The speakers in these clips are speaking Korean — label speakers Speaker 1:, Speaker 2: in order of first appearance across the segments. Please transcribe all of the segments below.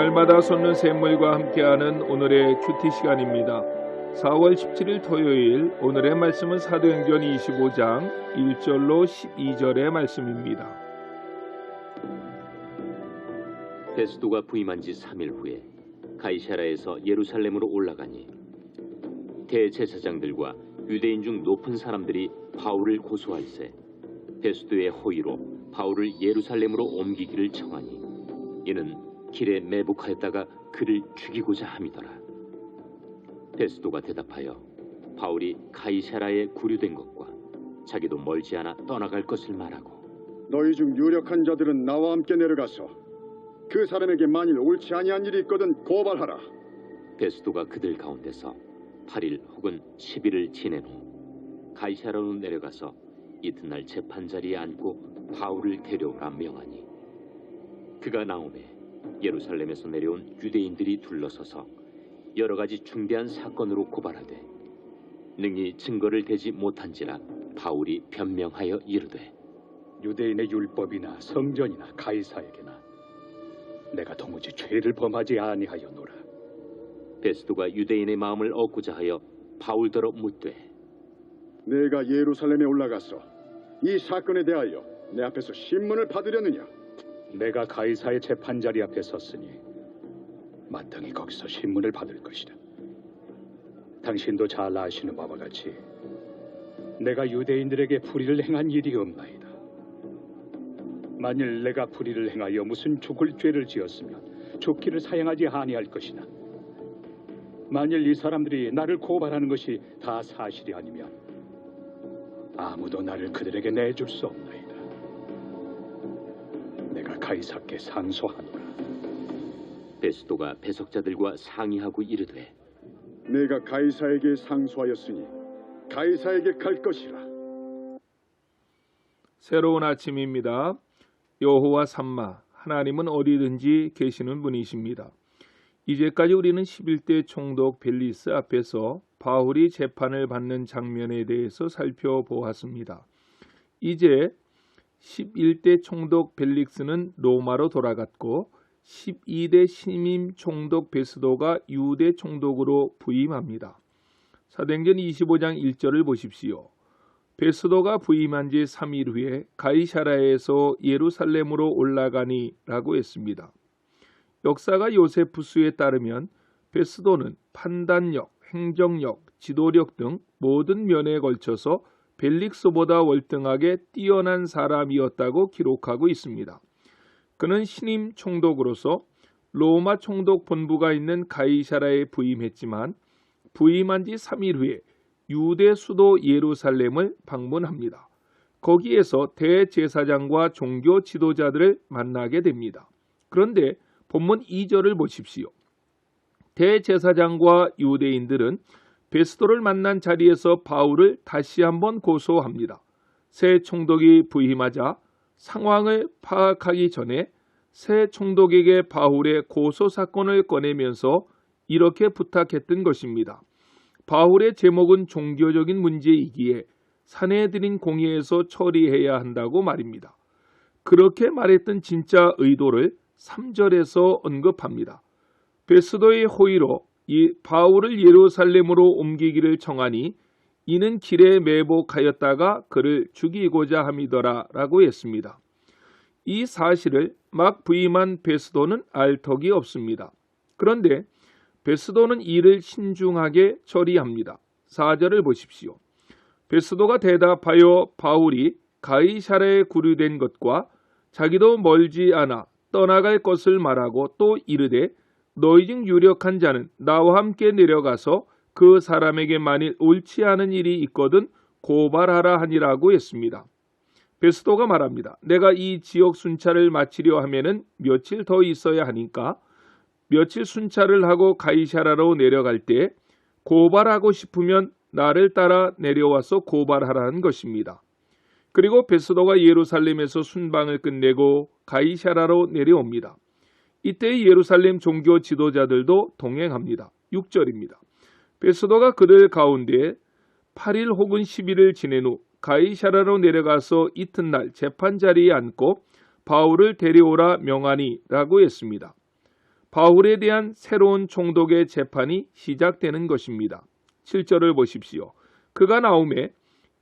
Speaker 1: 날마다 솟는 샘물과 함께하는 오늘의 큐티 시간입니다. 4월 17일 토요일 오늘의 말씀은 사도행전 25장 1절로 12절의 말씀입니다.
Speaker 2: 베스도가 부임한 지 3일 후에 가이사라에서 예루살렘으로 올라가니 대제사장들과 유대인 중 높은 사람들이 바울을 고소할세 베스도의 호의로 바울을 예루살렘으로 옮기기를 청하니 이는 길에 매복하였다가 그를 죽이고자 함이더라 베스도가 대답하여 바울이 가이사라에 구류된 것과 자기도 멀지 않아 떠나갈 것을 말하고
Speaker 3: 너희 중 유력한 자들은 나와 함께 내려가서 그 사람에게 만일 옳지 아니한 일이 있거든 고발하라.
Speaker 2: 베스도가 그들 가운데서 8일 혹은 10일을 지낸 후 가이사라로 내려가서 이튿날 재판 자리에 앉고 바울을 데려오라 명하니 그가 나오매 예루살렘에서 내려온 유대인들이 둘러서서 여러 가지 중대한 사건으로 고발하되 능히 증거를 대지 못한지라 바울이 변명하여 이르되
Speaker 4: 유대인의 율법이나 성전이나 가이사에게나 내가 도무지 죄를 범하지 아니하였노라.
Speaker 2: 베스도가 유대인의 마음을 얻고자 하여 바울더러 묻되
Speaker 3: 내가 예루살렘에 올라가서 이 사건에 대하여 내 앞에서 신문을 받으려느냐?
Speaker 4: 내가 가이사의 재판 자리 앞에 섰으니 마땅히 거기서 신문을 받을 것이다. 당신도 잘 아시는 바와 같이 내가 유대인들에게 불의를 행한 일이 없나이다. 만일 내가 불의를 행하여 무슨 죽을 죄를 지었으면 죽기를 사양하지 아니할 것이나 만일 이 사람들이 나를 고발하는 것이 다 사실이 아니면 아무도 나를 그들에게 내줄 수 없나이다. 내가 가이사께 상소하노라.
Speaker 2: 베스도가 배석자들과 상의하고 이르되
Speaker 3: 내가 가이사에게 상소하였으니 가이사에게 갈 것이라.
Speaker 1: 새로운 아침입니다. 여호와 삼마 하나님은 어디든지 계시는 분이십니다. 이제까지 우리는 11대 총독 벨리스 앞에서 바울이 재판을 받는 장면에 대해서 살펴보았습니다. 이제 11대 총독 벨릭스는 로마로 돌아갔고 12대 신임 총독 베스도가 유대 총독으로 부임합니다. 사도행전 25장 1절을 보십시오. 베스도가 부임한 지 3일 후에 가이사라에서 예루살렘으로 올라가니라고 했습니다. 역사가 요세푸스에 따르면 베스도는 판단력, 행정력, 지도력 등 모든 면에 걸쳐서 벨릭스보다 월등하게 뛰어난 사람이었다고 기록하고 있습니다. 그는 신임 총독으로서 로마 총독 본부가 있는 가이사라에 부임했지만 부임한 지 3일 후에 유대 수도 예루살렘을 방문합니다. 거기에서 대제사장과 종교 지도자들을 만나게 됩니다. 그런데 본문 2절을 보십시오. 대제사장과 유대인들은 베스도를 만난 자리에서 바울을 다시 한번 고소합니다. 새 총독이 부임하자 상황을 파악하기 전에 새 총독에게 바울의 고소 사건을 꺼내면서 이렇게 부탁했던 것입니다. 바울의 제목은 종교적인 문제이기에 사내들인 공회에서 처리해야 한다고 말입니다. 그렇게 말했던 진짜 의도를 3절에서 언급합니다. 베스도의 호의로 이 바울을 예루살렘으로 옮기기를 청하니 이는 길에 매복하였다가 그를 죽이고자 함이더라라고 했습니다. 이 사실을 막 부임한 베스도는 알 턱이 없습니다. 그런데 베스도는 이를 신중하게 처리합니다. 4절을 보십시오. 베스도가 대답하여 바울이 가이사라에 구류된 것과 자기도 멀지 않아 떠나갈 것을 말하고 또 이르되 너희 중 유력한 자는 나와 함께 내려가서 그 사람에게 만일 옳지 않은 일이 있거든 고발하라 하니라고 했습니다. 베스도가 말합니다. 내가 이 지역 순찰을 마치려 하면은 며칠 더 있어야 하니까 며칠 순찰을 하고 가이샤라로 내려갈 때 고발하고 싶으면 나를 따라 내려와서 고발하라는 것입니다. 그리고 베스도가 예루살렘에서 순방을 끝내고 가이샤라로 내려옵니다. 이때 예루살렘 종교 지도자들도 동행합니다. 6절입니다. 베스도가 그들 가운데 8일 혹은 10일을 지낸 후 가이샤라로 내려가서 이튿날 재판 자리에 앉고 바울을 데려오라 명하니라고 했습니다. 바울에 대한 새로운 총독의 재판이 시작되는 것입니다. 7절을 보십시오. 그가 나오매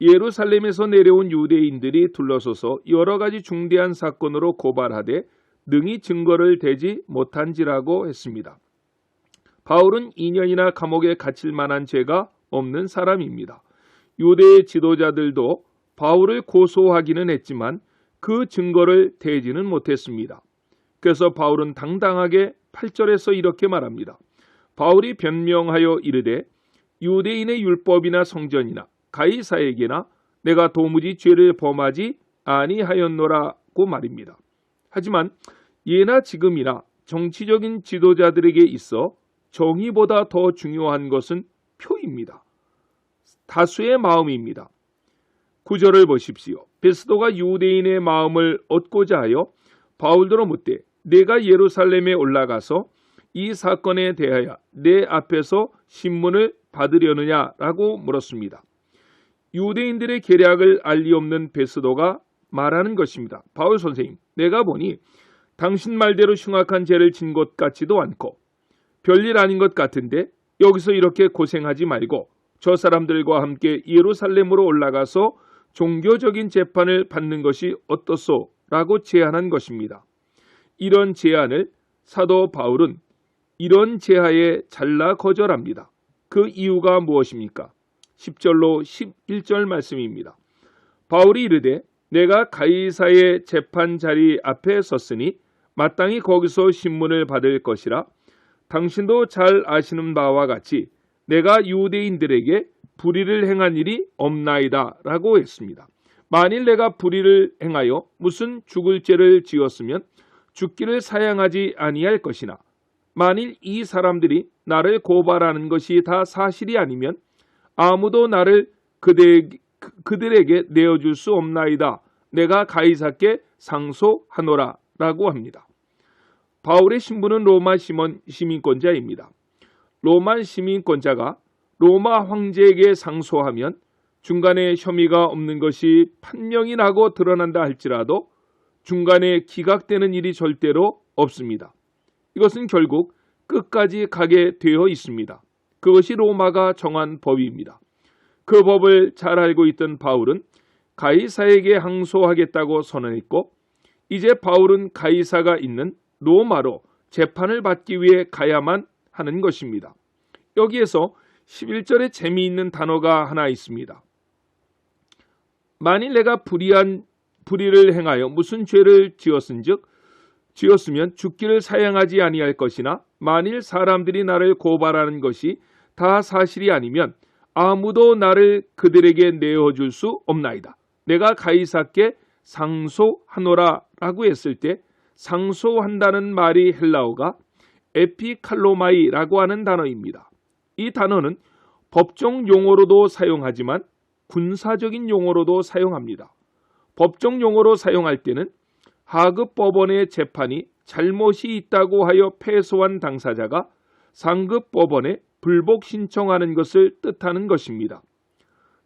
Speaker 1: 예루살렘에서 내려온 유대인들이 둘러서서 여러 가지 중대한 사건으로 고발하되 능히 증거를 대지 못한지라고 했습니다. 바울은 2년이나 감옥에 갇힐 만한 죄가 없는 사람입니다. 유대의 지도자들도 바울을 고소하기는 했지만 그 증거를 대지는 못했습니다. 그래서 바울은 당당하게 8절에서 이렇게 말합니다. 바울이 변명하여 이르되 유대인의 율법이나 성전이나 가이사에게나 내가 도무지 죄를 범하지 아니하였노라고 말입니다. 하지만 예나 지금이나 정치적인 지도자들에게 있어 정의보다 더 중요한 것은 표입니다. 다수의 마음입니다. 구절을 보십시오. 베스도가 유대인의 마음을 얻고자 하여 바울더러 묻되 내가 예루살렘에 올라가서 이 사건에 대하여 내 앞에서 신문을 받으려느냐라고 물었습니다. 유대인들의 계략을 알리 없는 베스도가 말하는 것입니다. 바울 선생님, 내가 보니 당신 말대로 흉악한 죄를 진 것 같지도 않고 별일 아닌 것 같은데 여기서 이렇게 고생하지 말고 저 사람들과 함께 예루살렘으로 올라가서 종교적인 재판을 받는 것이 어떻소? 라고 제안한 것입니다. 이런 제안을 사도 바울은 이런 제하에 잘라 거절합니다. 그 이유가 무엇입니까? 10절로 11절 말씀입니다. 바울이 이르되 내가 가이사의 재판 자리 앞에 섰으니 마땅히 거기서 신문을 받을 것이라 당신도 잘 아시는 바와 같이 내가 유대인들에게 불의를 행한 일이 없나이다 라고 했습니다. 만일 내가 불의를 행하여 무슨 죽을 죄를 지었으면 죽기를 사양하지 아니할 것이나 만일 이 사람들이 나를 고발하는 것이 다 사실이 아니면 아무도 나를 그대, 그들에게 내어줄 수 없나이다. 내가 가이사께 상소하노라 라고 합니다. 바울의 신부는 로마 시몬 시민권자입니다. 로마 시민권자가 로마 황제에게 상소하면 중간에 혐의가 없는 것이 판명이 나고 드러난다 할지라도 중간에 기각되는 일이 절대로 없습니다. 이것은 결국 끝까지 가게 되어 있습니다. 그것이 로마가 정한 법입니다. 그 법을 잘 알고 있던 바울은 가이사에게 항소하겠다고 선언했고 이제 바울은 가이사가 있는 로마로 재판을 받기 위해 가야만 하는 것입니다. 여기에서 11절에 재미있는 단어가 하나 있습니다. 만일 내가 불의한 불의를 행하여 무슨 죄를 지었은즉 지었으면 죽기를 사양하지 아니할 것이나 만일 사람들이 나를 고발하는 것이 다 사실이 아니면 아무도 나를 그들에게 내어 줄 수 없나이다. 내가 가이사께 상소하노라 라고 했을 때 상소한다는 말이 헬라어가 에피칼로마이라고 하는 단어입니다. 이 단어는 법정 용어로도 사용하지만 군사적인 용어로도 사용합니다. 법정 용어로 사용할 때는 하급 법원의 재판이 잘못이 있다고 하여 패소한 당사자가 상급 법원에 불복 신청하는 것을 뜻하는 것입니다.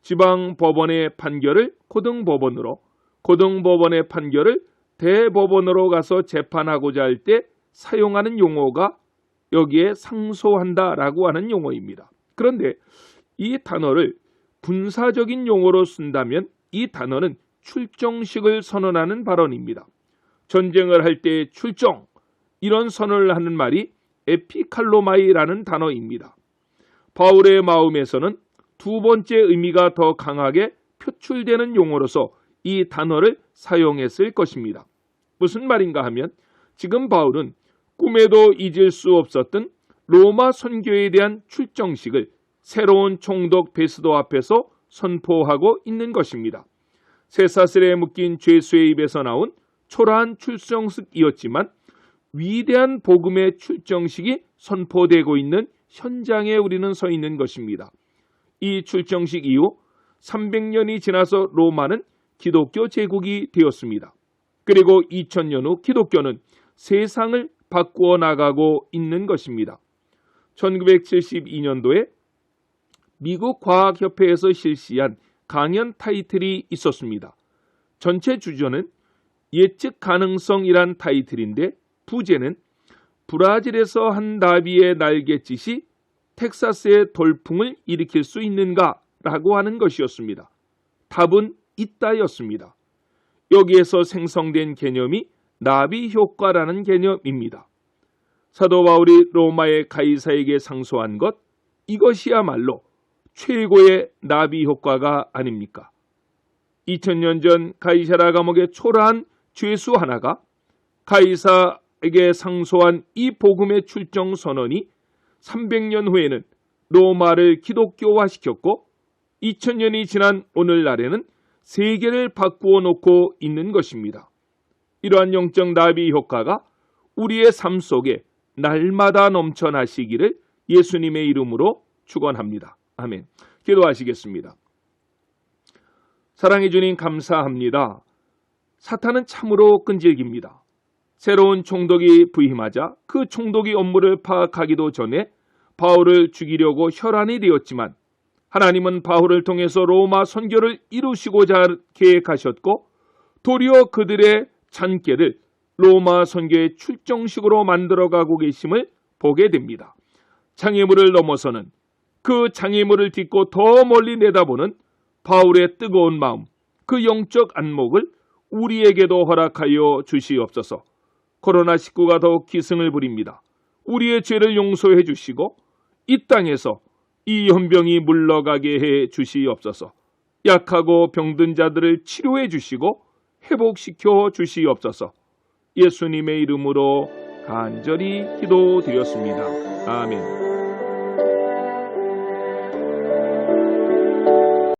Speaker 1: 지방 법원의 판결을 고등 법원으로, 고등 법원의 판결을 대법원으로 가서 재판하고자 할 때 사용하는 용어가 여기에 상소한다라고 하는 용어입니다. 그런데 이 단어를 군사적인 용어로 쓴다면 이 단어는 출정식을 선언하는 발언입니다. 전쟁을 할 때 출정 이런 선언을 하는 말이 에피칼로마이라는 단어입니다. 바울의 마음에서는 두 번째 의미가 더 강하게 표출되는 용어로서 이 단어를 사용했을 것입니다. 무슨 말인가 하면 지금 바울은 꿈에도 잊을 수 없었던 로마 선교에 대한 출정식을 새로운 총독 베스도 앞에서 선포하고 있는 것입니다. 쇠사슬에 묶인 죄수의 입에서 나온 초라한 출정식이었지만 위대한 복음의 출정식이 선포되고 있는 현장에 우리는 서 있는 것입니다. 이 출정식 이후 300년이 지나서 로마는 기독교 제국이 되었습니다. 그리고 2000년 후 기독교는 세상을 바꾸어 나가고 있는 것입니다. 1972년도에 미국 과학협회에서 실시한 강연 타이틀이 있었습니다. 전체 주제는 예측 가능성이란 타이틀인데 부제는 브라질에서 한 나비의 날갯짓이 텍사스의 돌풍을 일으킬 수 있는가라고 하는 것이었습니다. 답은 있다였습니다. 여기에서 생성된 개념이 나비 효과라는 개념입니다. 사도 바울이 로마의 가이사에게 상소한 것 이것이야말로 최고의 나비 효과가 아닙니까? 2000년 전 가이사라 감옥의 초라한 죄수 하나가 가이사에게 상소한 이 복음의 출정 선언이 300년 후에는 로마를 기독교화시켰고 2000년이 지난 오늘날에는 세계를 바꾸어 놓고 있는 것입니다. 이러한 영적 나비 효과가 우리의 삶 속에 날마다 넘쳐나시기를 예수님의 이름으로 축원합니다. 아멘. 기도하시겠습니다. 사랑해 주님 감사합니다. 사탄은 참으로 끈질깁니다. 새로운 총독이 부임하자 그 총독이 업무를 파악하기도 전에 바울을 죽이려고 혈안이 되었지만 하나님은 바울을 통해서 로마 선교를 이루시고자 계획하셨고 도리어 그들의 잔꾀를 로마 선교의 출정식으로 만들어가고 계심을 보게 됩니다. 장애물을 넘어서는 그 장애물을 딛고 더 멀리 내다보는 바울의 뜨거운 마음, 그 영적 안목을 우리에게도 허락하여 주시옵소서. 코로나19가 더욱 기승을 부립니다. 우리의 죄를 용서해 주시고 이 땅에서 이 연병이 물러가게 해 주시옵소서. 약하고 병든 자들을 치료해 주시고 회복시켜 주시옵소서. 예수님의 이름으로 간절히 기도드렸습니다. 아멘.